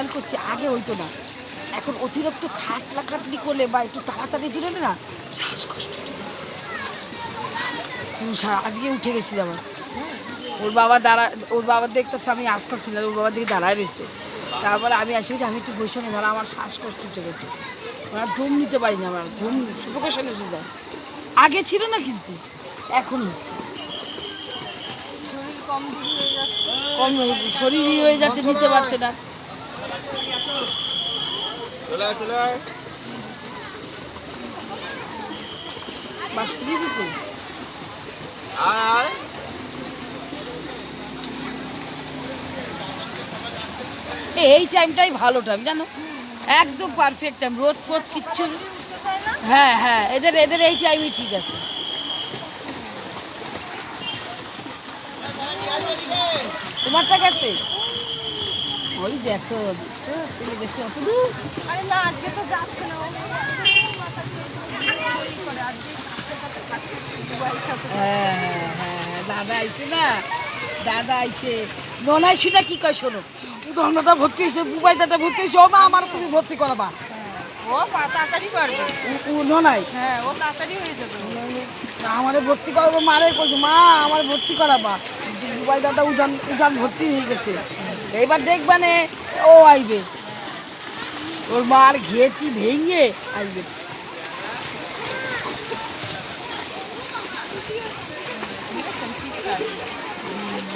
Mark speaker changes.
Speaker 1: খেয়াল করছি আগে হইতো না। এখন অতিরিক্ত খাটলা খাটলি করলে বা একটু তাড়াতাড়ি দিলে না শ্বাসকষ্ট আজকে উঠে গেছিলাম আমার ওর বাবা দাঁড়া ওর বাবা দেখতেছে আমি আসতেছিলাম ওর বাবা দিকে দাঁড়ায় রয়েছে। তারপরে আমি আসি আমি একটু বসে ধরো আমার শ্বাসকষ্ট উঠে গেছে। ওরা দম নিতে পারি না আমার দম সুপোকেশন এসে যায়। আগে ছিল না কিন্তু এখন হচ্ছে। কম শরীর হয়ে যাচ্ছে নিতে পারছে না। এই টাইমটাই ভালো টাইম জানো? একদম পারফেক্ট টাইম রোদ ফোদ কিচ্ছু হ্যাঁ হ্যাঁ এদের এদের এই টাইমই ঠিক আছে। তোমারটা গেছে? ওই দেখো চলে গেছে অত দূর?
Speaker 2: আরে না আজকে তো যাচ্ছে না।
Speaker 1: হ্যাঁ হ্যাঁ হ্যাঁ দাদা আইছে না। দাদা আইছে। ননাই সেটা কি কয় শোনো? ধর্মটা ভর্তি হয়েছে বুবাই দাদা ভর্তি হয়েছে ও মা আমার তুমি ভর্তি করাবা।
Speaker 2: ও তাড়াতাড়ি হ্যাঁ ও তাড়াতাড়ি হয়ে যাবে।
Speaker 1: আমারে ভর্তি করাবো মারে কইছে মা আমার ভর্তি করাবা। দুবাই দাদা উজান উজান ভর্তি হয়ে গেছে। এবার দেখবা না ও আইবে ওর মার ঘেটি ভেঙে আইবে ঠিক আছে